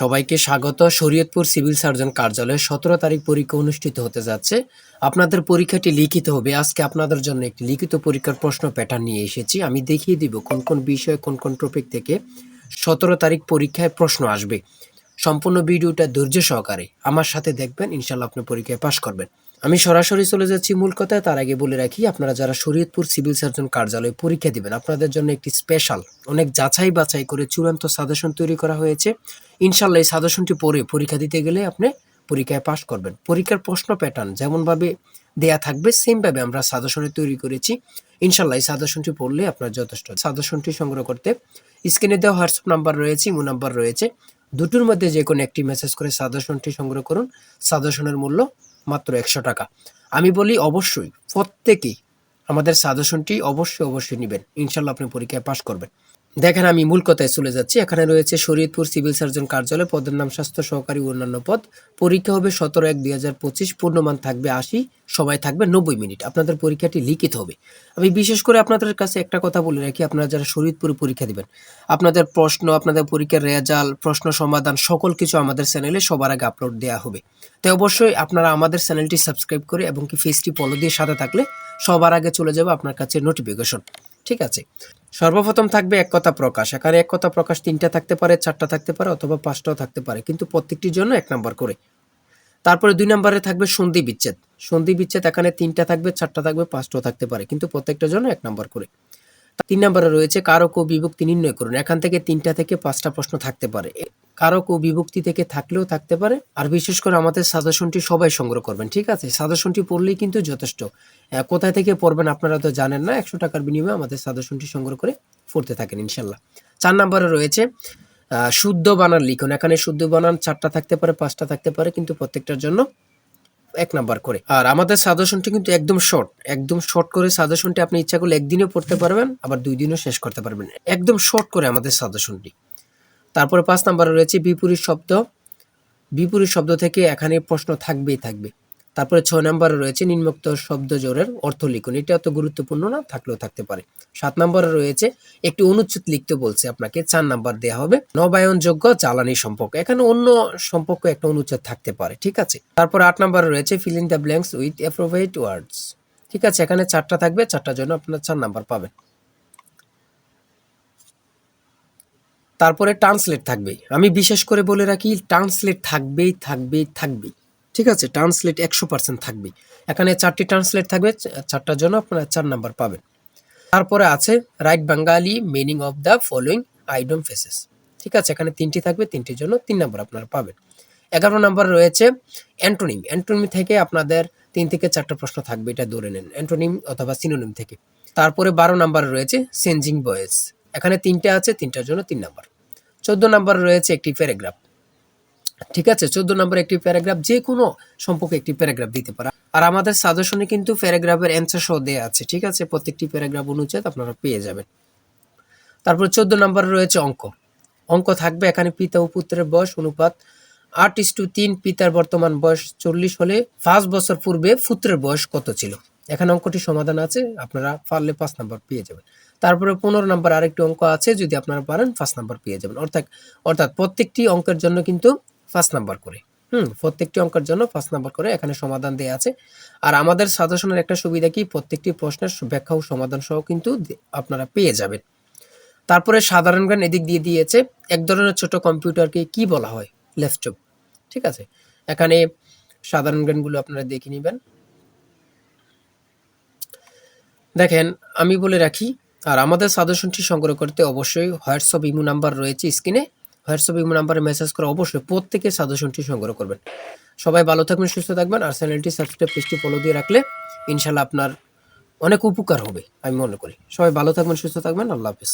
সবাইকে স্বাগত। Shariatpur civil surgeon কার্যালয়ে সতেরো তারিখ পরীক্ষা অনুষ্ঠিত হতে যাচ্ছে। আপনাদের পরীক্ষাটি লিখিত হবে। আজকে আপনাদের জন্য একটি লিখিত পরীক্ষার প্রশ্ন প্যাটার্ন নিয়ে এসেছি। আমি দেখিয়ে দিব কোন কোন বিষয়ে, কোন কোন টপিক থেকে সতেরো তারিখ পরীক্ষায় প্রশ্ন আসবে। সম্পূর্ণ ভিডিওটা ধৈর্য সহকারে আমার সাথে দেখবেন। ইনশাল্লাহ আপনি পরীক্ষায় পাশ করবেন। আমি সরাসরি চলে যাচ্ছি মূল কথায়। তার আগে বলে রাখি, আপনারা যারা শরীয়তপুর সিভিল সার্জন কার্যালয়ে পরীক্ষা দিবেন, আপনাদের জন্য একটি স্পেশাল, অনেক যাচাই বাছাই করে চূড়ান্ত সাজেশন তৈরি করা হয়েছে। ইনশাল্লাহ এই সাজেশনটি পড়ে পরীক্ষা দিতে গেলে আপনি পরীক্ষায় পাশ করবেন। পরীক্ষার প্রশ্ন প্যাটার্ন যেমনভাবে দেয়া থাকবে সেমভাবে আমরা সাজেশনে তৈরি করেছি। ইনশাল্লাহ এই সাজেশনটি পড়লে আপনার যথেষ্ট। সাজেশনটি সংগ্রহ করতে স্ক্রিনে দেওয়া হোয়াটসঅ্যাপ নাম্বার রয়েছে, ইমো নাম্বার রয়েছে। দুটোর মধ্যে যে কোনো একটি মেসেজ করে সাজেশনটি সংগ্রহ করুন। সাজেশনের মূল্য মাত্র একশো টাকা। আমি বলি অবশ্যই, প্রত্যেকেই আমাদের সাজেশনটি অবশ্যই অবশ্যই নেবেন। ইনশাল্লাহ আপনি পরীক্ষায় পাশ করবেন। দেখেন, আমি মূল কথায় চলে যাচ্ছি। এখানে রয়েছে শরীয়তপুর সিভিল সার্জন কার্যালয়, পদের নাম স্বাস্থ্য সহকারী অন্যান্য পদ। পরীক্ষা হবে সতেরো এক দুই হাজার পঁচিশ, পূর্ণমান থাকবে আশি, সময় থাকবে নব্বই মিনিট। আপনাদের পরীক্ষাটি লিখিত হবে। আমি বিশেষ করে আপনাদের কাছে একটা কথা বলে রাখি, আপনারা যারা শরীয়তপুরে পরীক্ষা দিবেন, আপনাদের প্রশ্ন, আপনাদের পরীক্ষার রেজাল্ট, প্রশ্ন সমাধান, সকল কিছু আমাদের চ্যানেলে সবার আগে আপলোড দেওয়া হবে। তাই অবশ্যই আপনারা আমাদের চ্যানেলটি সাবস্ক্রাইব করে এবং কি ফেসটি ফলো দিয়ে সাথে থাকলে সবার আগে চলে যাবে আপনার কাছে নোটিফিকেশন ঠিক আছে। সর্বপ্রথম থাকবে এক কথা প্রকাশ। এখানে এক কথা প্রকাশ তিনটা থাকতে পারে, চারটা থাকতে পারে অথবা পাঁচটাও থাকতে পারে। কিন্তু প্রত্যেকটির জন্য এক নম্বর করে। তারপরে দুই নম্বরে থাকবে সন্ধি বিচ্ছেদ। সন্ধি বিচ্ছেদ এখানে তিনটা থাকবে, চারটা থাকবে, পাঁচটাও থাকতে পারে। কিন্তু প্রত্যেকটার জন্য এক নম্বর করে। তিন নম্বরে রয়েছে কারক ও বিভক্তি নির্ণয় করুন। এখান থেকে তিনটা থেকে পাঁচটা প্রশ্ন থাকতে পারে। কারক ও বিভক্তি থেকে থাকলেও থাকতে পারে। আর বিশেষ করে আমাদের সাজেশনটি সবাই সংগ্রহ করবেন, ঠিক আছে? সাজেশনটি পড়লেই কিন্তু যথেষ্ট। কোথায় থেকে পড়বেন আপনারা তো জানেন না, একশো টাকার বিনিময়ে আমাদের সাজেশনটি সংগ্রহ করে পড়তে থাকেন, ইনশাল্লাহ। চার নম্বরে রয়েছে শুদ্ধ বানান লিখুন। এখানে শুদ্ধ বানান চারটা থাকতে পারে, পাঁচটা থাকতে পারে কিন্তু প্রত্যেকটার জন্য এক নাম্বার করে। আর আমাদের সাজেশনটি কিন্তু একদম শর্ট একদম শর্ট করে সাজেশনটি আপনি ইচ্ছা করলে একদিনও পড়তে পারবেন, আবার দুই দিনও শেষ করতে পারবেন। একদম শর্ট করে আমাদের সাজেশনটি তারপরে পাঁচ নাম্বারে রয়েছে বিপরীত শব্দ। বিপরীত শব্দ থেকে এখানে প্রশ্ন থাকবেই থাকবে। তারপরে ছয় নম্বরে রয়েছে নিম্নোক্ত শব্দ জোরের অর্থ লিখুন। এটা অত গুরুত্বপূর্ণ না, থাকলেও থাকতে পারে। সাত নম্বরে রয়েছে, একটি অনুচ্ছেদ লিখতে বলছে আপনাকে, চার নাম্বার দেওয়া হবে, নবায়নযোগ্য জ্বালানি সম্পর্ক। এখানে অন্য সম্পর্ক একটা অনুচ্ছেদ থাকতে পারে, ঠিক আছে? তারপর আট নম্বরে রয়েছে fill the blanks with appropriate words ঠিক আছে, এখানে চারটা থাকবে, চারটার জন্য আপনার চার নাম্বার পাবেন। তারপরে ট্রান্সলেট থাকবে। আমি বিশেষ করে বলে রাখি ট্রান্সলেট থাকবেই থাকবেই থাকবেই। ঠিক আছে ট্রান্সলেট একশো পার্সেন্ট থাকবেই এখানে চারটি ট্রান্সলেট থাকবে, চারটার জন্য আপনারা চার নাম্বার পাবেন। তারপরে আছে right Bengali meaning of the following idiom phrases ঠিক আছে, এখানে তিনটি থাকবে, তিনটির জন্য তিন নাম্বার আপনারা পাবেন। এগারো নাম্বার রয়েছে অ্যান্টোনিম। অ্যান্টোনিম থেকে আপনাদের তিন থেকে চারটা প্রশ্ন থাকবে, এটা ধরে নেন। অ্যান্টোনিম অথবা সিনোনিম থেকে। তারপরে বারো নাম্বার রয়েছে চেঞ্জিং ভয়েস এখানে তিনটে আছে, তিনটার জন্য তিন নাম্বার চোদ্দ নাম্বার রয়েছে একটি প্যারাগ্রাফ ঠিক আছে, চোদ্দ নম্বর একটি প্যারাগ্রাফ, যে কোনো সম্পর্কে একটি প্যারাগ্রাফ দিতে পারে। আর আমাদের সাজেশনে কিন্তু প্যারাগ্রাফের অ্যান্সার সহ দেওয়া আছে, ঠিক আছে? প্রত্যেকটি প্যারাগ্রাফ অনুচ্ছেদ আপনারা পেয়ে যাবেন। তারপর চোদ্দ নম্বরে রয়েছে অঙ্ক। অঙ্ক থাকবে এখানে পিতা ও পুত্রের বয়স অনুপাত আট ইস টু তিন, পিতার বর্তমান বয়স চল্লিশ হলে পাঁচ বছর পূর্বে পুত্রের বয়স কত ছিল? এখানে অঙ্কটি সমাধান আছে, আপনারা পারলে পাঁচ নাম্বার পেয়ে যাবেন। তারপরে পনেরো নাম্বার আরেকটি অঙ্ক আছে, যদি আপনারা পারেন পাঁচ নাম্বার পেয়ে যাবেন। অর্থাৎ অর্থাৎ প্রত্যেকটি অঙ্কের জন্য কিন্তু পাঁচ নাম্বার করে। হুম, প্রত্যেকটি অঙ্কের জন্য পাঁচ নাম্বার করে এখানে সমাধান দেওয়া আছে। আর আমাদের সাজেশনের একটা সুবিধা কি? প্রত্যেকটি প্রশ্নের ব্যাখ্যা ও সমাধান সহ কিন্তু আপনারা পেয়ে যাবেন। তারপরে সাধারণ জ্ঞান এদিক দিয়ে দিয়েছে, এক ধরনের ছোট কম্পিউটারকে কি বলা হয়? ল্যাপটপ। ঠিক আছে? এখানে সাধারণ জ্ঞানগুলো আপনারা দেখে নেবেন। দেখেন, আমি বলে রাখি, আর আমাদের সাজেশনটি সংগ্রহ করতে অবশ্যই হোয়াটসঅ্যাপ ইমো নাম্বার রয়েছে স্ক্রিনে। হোয়াটসঅ্যাপ ইমো নাম্বারে মেসেজ করে অবশ্যই প্রত্যেকে সাজেশনটি সংগ্রহ করবেন। সবাই ভালো থাকবেন, সুস্থ থাকবেন, আর চ্যানেলটি সাবস্ক্রাইব পেজটি ফলো দিয়ে রাখলে ইনশাল্লাহ আপনার অনেক উপকার হবে, আমি মনে করি। সবাই ভালো থাকবেন, সুস্থ থাকবেন, আল্লাহ হাফিজ।